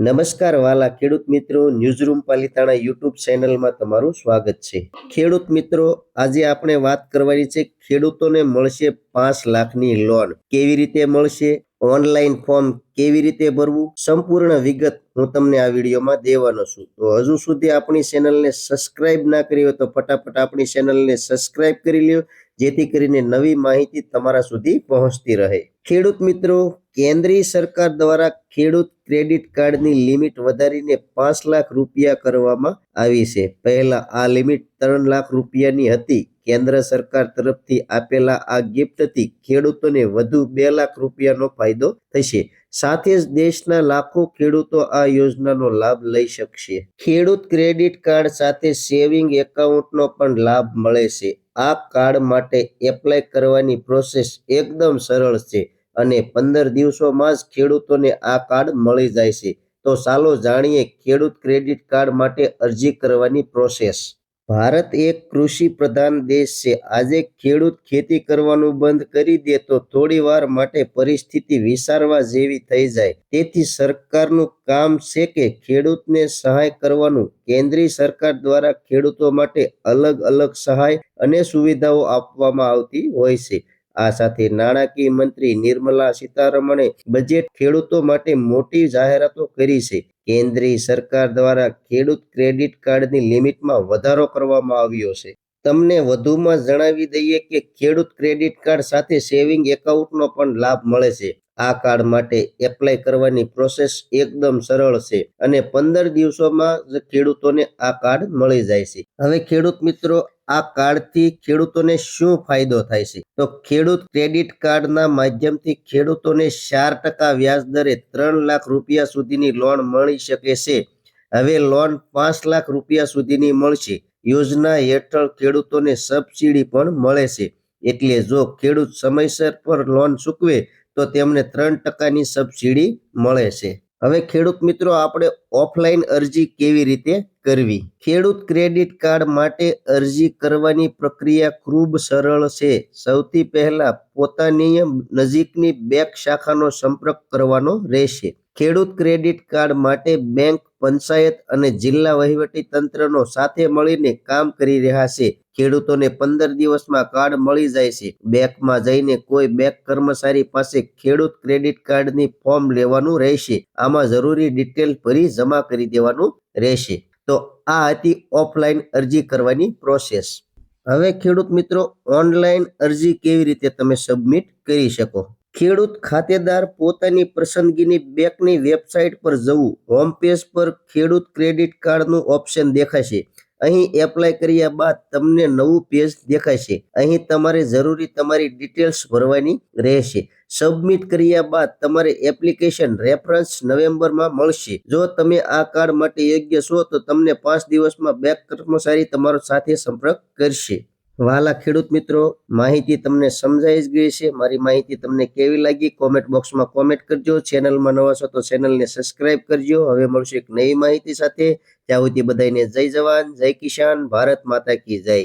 નમસ્કાર વાલા ખેડૂત મિત્રો, ન્યૂઝરૂમ પાલિતાણા યુટ્યુબ ચેનલમાં તમારું સ્વાગત છે. ખેડૂત મિત્રો, આજે આપણે વાત કરવાની છે ખેડૂતોને મળશે પાંચ લાખની લોન. કેવી રીતે મળશે? ઓનલાઈન ફોર્મ કેવી રીતે ભરવું? સંપૂર્ણ વિગત હું તમને આ વિડીયોમાં દેવાનો છું. તો હજુ સુધી આપણી ચેનલને સબસ્ક્રાઇબ ના કરી હોય તો ફટાફટ આપણી ચેનલને સબસ્ક્રાઇબ કરી લ્યો, જેથી કરીને નવી માહિતી તમારા સુધી પહોંચતી રહે. ખેડૂત મિત્રો, કેન્દ્રીય સરકાર દ્વારા ખેડૂત ક્રેડિટ કાર્ડની લિમિટ વધારીને પાંચ લાખ રૂપિયા કરવામાં આવી છે. પહેલા આ લિમિટ ત્રણ લાખ રૂપિયાની હતી. કેન્દ્ર સરકાર તરફથી આપેલા આ ગિફ્ટથી ખેડૂતોને વધુ બે લાખ રૂપિયાનો ફાયદો થશે. સાથે જ દેશના લાખો ખેડૂતો આ યોજનાનો લાભ લઈ શકશે. ખેડૂત ક્રેડિટ કાર્ડ સાથે સેવિંગ એકાઉન્ટનો પણ લાભ મળે છે. આ કાર્ડ માટે એપ્લાય કરવાની પ્રોસેસ એકદમ સરળ છે અને પંદર દિવસોમાં જ ખેડૂતોને આ કાર્ડ મળી જાય છે. તો ચાલો જાણીએ ખેડૂત ક્રેડિટ કાર્ડ માટે અરજી કરવાની પ્રોસેસ. ભારત એક કૃષિ પ્રધાન દેશ છે. આજે ખેડૂત ખેતી કરવાનું બંધ કરી દે તો થોડી વાર માટે પરિસ્થિતિ વિસારવા જેવી થઈ જાય. તેથી સરકારનું કામ છે કે ખેડૂતને સહાય કરવાનું. કેન્દ્રીય સરકાર દ્વારા ખેડૂતો માટે અલગ અલગ સહાય અને સુવિધાઓ આપવામાં આવતી હોય છે. આ સાથે નાણાકીય મંત્રી નિર્મલા સીતારમણે બજેટ ખેડૂતો માટે મોટી જાહેરાતો કરી છે. કેન્દ્રીય સરકાર દ્વારા ખેડૂત ક્રેડિટ કાર્ડની લિમિટમાં વધારો કરવામાં આવ્યો છે. તમને વધુમાં જણાવી દઈએ કે ખેડૂત ક્રેડિટ કાર્ડ સાથે સેવિંગ એકાઉન્ટનો પણ લાભ મળે છે. આ કાર્ડ માટે એપ્લાય કરવાની પ્રોસેસ એકદમ સરળ છે અને પંદર દિવસોમાં જ ખેડૂતોને આ કાર્ડ મળી જાય છે. હવે ખેડૂત મિત્રો, આ કાર્ડથી ખેડૂતોને શું ફાયદો થાય છે? તો ખેડૂત ક્રેડિટ કાર્ડના માધ્યમથી ખેડૂતોને ચાર ટકા વ્યાજ દરે ત્રણ લાખ રૂપિયા સુધીની લોન મળી શકે છે. હવે લોન પાંચ લાખ રૂપિયા સુધીની મળશે. યોજના હેઠળ ખેડૂતોને સબસિડી પણ મળે છે. એટલે જો ખેડૂત સમયસર પર લોન ચૂકવે તો તેમને ત્રણ ટકાની સબસિડી મળે છે. હવે ખેડૂત મિત્રો, આપણે ઓફલાઈન અરજી કેવી રીતે કરવી? ખેડૂત ક્રેડિટ કાર્ડ માટે અરજી કરવાની પ્રક્રિયા ખૂબ સરળ છે. સૌથી પહેલા પોતાની નજીકની બેંક શાખાનો સંપર્ક કરવાનો રહેશે. ખેડૂત ક્રેડિટ કાર્ડ માટે બેંક પંચાયત અને જિલ્લા વહીવટી તંત્રનો સાથે મળીને કામ કરી રહ્યા છે. ખેડૂતોને પંદર દિવસમાં કાર્ડ મળી જાય છે. બેંકમાં જઈને કોઈ બેંક કર્મચારી પાસે ખેડૂત ક્રેડિટ કાર્ડની ફોર્મ લેવાનું રહેશે. આમાં જરૂરી ડિટેલ ભરી જમા કરી દેવાનું રહેશે. તો આ હતી ઓફલાઈન અરજી કરવાની પ્રોસેસ. હવે ખેડૂત મિત્રો ઓનલાઈન અરજી કેવી રીતે તમે સબમિટ કરી શકો? ખેડૂત ખાતેદાર પોતાની પસંદગીની બેંકની વેબસાઇટ પર જવું. હોમ પેજ પર ખેડૂત ક્રેડિટ કાર્ડનું ઓપ્શન દેખાશે. અહીં એપ્લાય કર્યા બાદ તમને નવું પેજ દેખાશે. અહીં તમારે જરૂરી તમારી ડિટેલ્સ ભરવાની રહેશે. સબમિટ કર્યા બાદ તમારે એપ્લિકેશન રેફરન્સ નવેમ્બરમાં મળશે. જો તમે આ કાર્ડ માટે યોગ્ય છો તો તમને પાંચ દિવસમાં બેંક કર્મચારી તમારો સાથે સંપર્ક કરશે. વાલા ખેડૂત મિત્રો, માહિતી તમને સમજાઈ જ ગઈ છે. મારી માહિતી તમને કેવી લાગી? કોમેન્ટ બોક્સમાં કોમેન્ટ કરજો. ચેનલમાં નવા છો તો ચેનલને સબસ્ક્રાઇબ કરજો. હવે મળશે એક નવી માહિતી સાથે. ત્યાં સુધી બધાને જય જવાન, જય કિસાન, ભારત માતા કી જય.